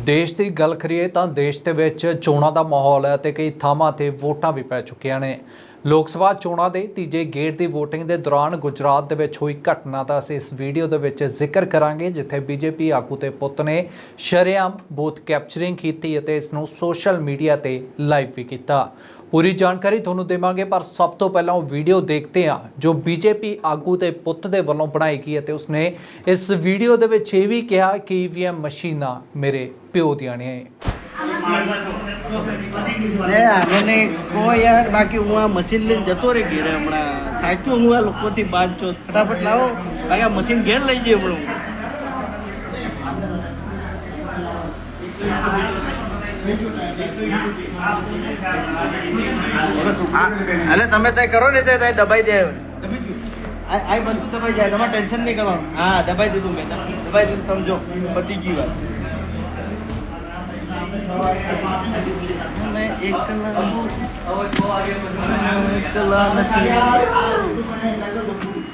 ਦੇਸ਼ ਦੀ ਗੱਲ ਕਰੀਏ ਤਾਂ ਦੇਸ਼ ਦੇ ਵਿੱਚ ਚੋਣਾਂ ਦਾ ਮਾਹੌਲ ਹੈ ਤੇ ਕਈ ਥਾਵਾਂ ਤੇ ਵੋਟਾਂ ਵੀ ਪੈ ਚੁੱਕੀਆਂ ਨੇ। ਲੋਕ ਸਭਾ ਚੋਣਾਂ ਦੇ ਤੀਜੇ ਗੇੜ ਦੀ VOTING ਦੇ ਦੌਰਾਨ ਗੁਜਰਾਤ ਦੇ ਵਿੱਚ ਹੋਈ ਘਟਨਾ ਦਾ ਅਸੀਂ ਇਸ ਵੀਡੀਓ ਦੇ ਵਿੱਚ ਜ਼ਿਕਰ ਕਰਾਂਗੇ, ਜਿੱਥੇ ਬੀਜੇਪੀ ਆਗੂ ਤੇ ਪੁੱਤ ਨੇ ਸ਼ਰੇਆਮ ਬੂਥ ਕੈਪਚਰਿੰਗ ਕੀਤੀ ਅਤੇ ਇਸ ਨੂੰ ਸੋਸ਼ਲ ਮੀਡੀਆ ਤੇ ਲਾਈਵ ਵੀ ਕੀਤਾ। ਪੂਰੀ ਜਾਣਕਾਰੀ ਤੁਹਾਨੂੰ ਦੇਵਾਂਗੇ, ਪਰ ਸਭ ਤੋਂ ਪਹਿਲਾਂ ਉਹ ਵੀਡੀਓ ਦੇਖਦੇ ਹਾਂ, ਜੋ ਬੀਜੇਪੀ ਆਗੂ ਦੇ ਪੁੱਤ ਦੇ ਵੱਲੋਂ ਬਣਾਈ ਗਈ ਅਤੇ ਉਸਨੇ ਇਸ ਵੀਡੀਓ ਦੇ ਵਿੱਚ ਇਹ ਵੀ ਕਿਹਾ ਕਿ ਈਵੀਐਮ ਮਸ਼ੀਨਾਂ ਮੇਰੇ ਪਿਓ ਦੀਆਂ ਨੇ। ને મને કહો યાર, બાકી હું આ મશીન લઈને જતો રહી ઘેરે હમણાં. થાક્યો હું આ લોકોથી બાદ છો. ફટાફટ લાવો. બાકી આ મશીન ઘેર લઈ જઈએ હમણાં અરે તમે ત્યાં કરો ને ત્યાં દબાઈ દે. આ બધું દબાઈ જાય, તમારે ટેન્શન નહીં કરવાનું. હા, દબાઈ દીધું મેં દબાઈ દીધું, તમે જો, પતી ગયું વાત मैं एकला हूँ एकला नहीं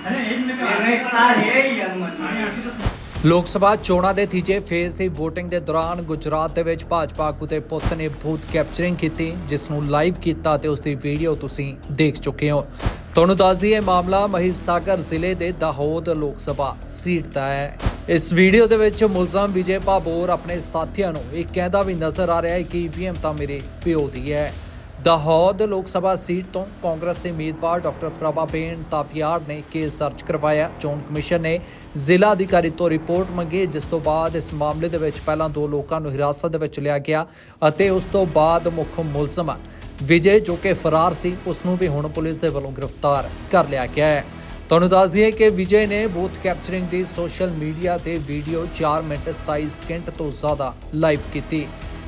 अरे एक मिनट अरे का है यार मत ਲੋਕ ਸਭਾ ਚੋਣਾਂ ਦੇ ਤੀਜੇ ਫੇਜ਼ ਦੀ VOTING ਦੇ ਦੌਰਾਨ ਗੁਜਰਾਤ ਦੇ ਵਿੱਚ ਭਾਜਪਾ ਆਗੂ ਦੇ ਪੁੱਤ ਨੇ ਬੂਥ ਕੈਪਚਰਿੰਗ ਕੀਤੀ, ਜਿਸ ਨੂੰ ਲਾਈਵ ਕੀਤਾ ਤੇ ਉਸ ਦੀ ਵੀਡੀਓ ਤੁਸੀਂ ਦੇਖ ਚੁੱਕੇ ਹੋ। ਤੁਹਾਨੂੰ ਦੱਸ ਦਈਏ ਇਹ ਮਾਮਲਾ ਮਹੀਸਾਗਰ ਜ਼ਿਲ੍ਹੇ ਦੇ ਦਾਹੋਦ ਲੋਕ ਸਭਾ ਸੀਟ ਦਾ ਹੈ। ਇਸ ਵੀਡੀਓ ਦੇ ਵਿੱਚ ਮੁਲਜ਼ਮ ਵਿਜੇ ਭਾਬੋਰ ਆਪਣੇ ਸਾਥੀਆਂ ਨੂੰ ਇਹ ਕਹਿੰਦਾ ਵੀ ਨਜ਼ਰ ਆ ਰਿਹਾ ਹੈ ਕਿ ਈਵੀਐਮ ਤਾਂ ਮੇਰੇ ਪਿਓ ਦੀ ਹੈ। ਦਾਹੌਦ ਲੋਕ ਸਭਾ ਸੀਟ ਤੋਂ ਕਾਂਗਰਸੀ ਉਮੀਦਵਾਰ ਡਾਕਟਰ ਪ੍ਰਭਾਬੇਨ ਤਾਫਿਆਰ ਨੇ ਕੇਸ ਦਰਜ ਕਰਵਾਇਆ। ਚੋਣ ਕਮਿਸ਼ਨ ਨੇ ਜ਼ਿਲ੍ਹਾ ਅਧਿਕਾਰੀ ਤੋਂ ਰਿਪੋਰਟ ਮੰਗੀ, ਜਿਸ ਤੋਂ ਬਾਅਦ ਇਸ ਮਾਮਲੇ ਦੇ ਵਿੱਚ ਪਹਿਲਾਂ ਦੋ ਲੋਕਾਂ ਨੂੰ ਹਿਰਾਸਤ ਦੇ ਵਿੱਚ ਲਿਆ ਗਿਆ ਅਤੇ ਉਸ ਤੋਂ ਬਾਅਦ ਮੁੱਖ ਮੁਲਜ਼ਮ ਵਿਜੇ, ਜੋ ਕਿ ਫਰਾਰ ਸੀ, ਉਸ ਨੂੰ ਵੀ ਹੁਣ ਪੁਲਿਸ ਦੇ ਵੱਲੋਂ ਗ੍ਰਿਫਤਾਰ ਕਰ ਲਿਆ ਗਿਆ ਹੈ। ਤੁਹਾਨੂੰ ਦੱਸ ਦਈਏ ਕਿ ਵਿਜੇ ਨੇ ਬੂਥ ਕੈਪਚਰਿੰਗ ਦੀ ਸੋਸ਼ਲ ਮੀਡੀਆ ਤੇ ਵੀਡੀਓ 4 ਮਿੰਟ 27 ਸਕਿੰਟ ਤੋਂ ਜ਼ਿਆਦਾ ਲਾਈਵ ਕੀਤੀ।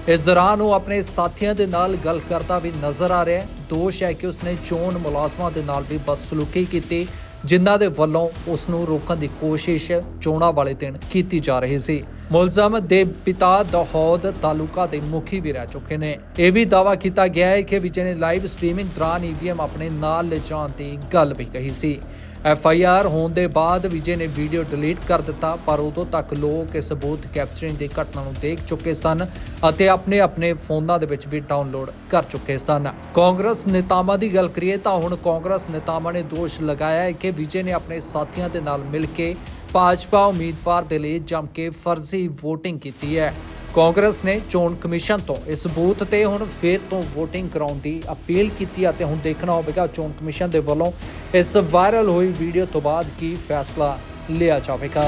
ਇਸ ਦੌਰਾਨ ਉਹ ਆਪਣੇ ਸਾਥੀਆਂ ਦੇ ਨਾਲ ਗੱਲ ਕਰਦਾ ਵੀ ਨਜ਼ਰ ਆ ਰਿਹਾ ਹੈ। ਦੋਸ਼ ਹੈ ਕਿ ਉਸਨੇ ਚੋਣ ਮੁਲਾਜ਼ਮਾਂ ਦੇ ਨਾਲ ਵੀ ਬਦਸਲੂਕੀ ਕੀਤੀ, ਜਿਨ੍ਹਾਂ ਦੇ ਵੱਲੋਂ ਉਸ ਨੂੰ ਰੋਕਣ ਦੀ ਕੋਸ਼ਿਸ਼ ਚੋਣਾਂ ਵਾਲੇ ਦਿਨ ਕੀਤੀ ਜਾ ਰਹੀ ਸੀ। ਮੁਲਜ਼ਮ ਦੇ ਪਿਤਾ ਦਹੌਦ ਤਾਲੁਕਾ ਦੇ ਮੁਖੀ ਵੀ ਰਹਿ ਚੁੱਕੇ ਨੇ। ਇਹ ਵੀ ਦਾਵਾ ਕੀਤਾ ਗਿਆ ਹੈ ਕਿ ਵਿਜੇ ਨੇ ਲਾਈਵ ਸਟ੍ਰੀਮਿੰਗ ਦੌਰਾਨ ਈਵੀਐਮ ਆਪਣੇ ਨਾਲ ਲਿਜਾਣ ਦੀ ਗੱਲ ਵੀ ਕਹੀ ਸੀ। ਐਫ ਆਈ ਆਰ ਹੋਣ ਦੇ ਬਾਅਦ ਵਿਜੇ ਨੇ ਵੀਡੀਓ ਡਿਲੀਟ ਕਰ ਦਿੱਤਾ, ਪਰ ਉਦੋਂ ਤੱਕ ਲੋਕ ਇਸ ਬੂਥ ਕੈਪਚਰਿੰਗ ਦੀ ਘਟਨਾ ਨੂੰ ਦੇਖ ਚੁੱਕੇ ਸਨ ਅਤੇ ਆਪਣੇ ਆਪਣੇ ਫੋਨਾਂ ਦੇ ਵਿੱਚ ਵੀ ਡਾਊਨਲੋਡ ਕਰ ਚੁੱਕੇ ਸਨ। ਕਾਂਗਰਸ ਨੇਤਾਵਾਂ ਦੀ ਗੱਲ ਕਰੀਏ ਤਾਂ ਹੁਣ ਕਾਂਗਰਸ ਨੇਤਾਵਾਂ ਨੇ ਦੋਸ਼ ਲਗਾਇਆ ਹੈ ਕਿ ਵਿਜੇ ਨੇ ਆਪਣੇ ਸਾਥੀਆਂ ਦੇ ਨਾਲ ਮਿਲ ਕੇ ਭਾਜਪਾ ਉਮੀਦਵਾਰ ਦੇ ਲਈ ਜੰਮ ਕੇ ਫਰਜ਼ੀ VOTING ਕੀਤੀ ਹੈ। ਕਾਂਗਰਸ ਨੇ ਚੋਣ ਕਮਿਸ਼ਨ ਤੋਂ ਇਸ ਬੂਥ ਤੇ ਹੁਣ ਫੇਰ ਤੋਂ VOTING ਕਰਾਉਣ ਦੀ ਅਪੀਲ ਕੀਤੀ ਅਤੇ ਹੁਣ ਦੇਖਣਾ ਹੋਵੇਗਾ ਚੋਣ ਕਮਿਸ਼ਨ ਦੇ ਵੱਲੋਂ ਇਸ ਵਾਇਰਲ ਹੋਈ ਵੀਡੀਓ ਤੋਂ ਬਾਅਦ ਕੀ ਫੈਸਲਾ ਲਿਆ ਜਾਵੇਗਾ।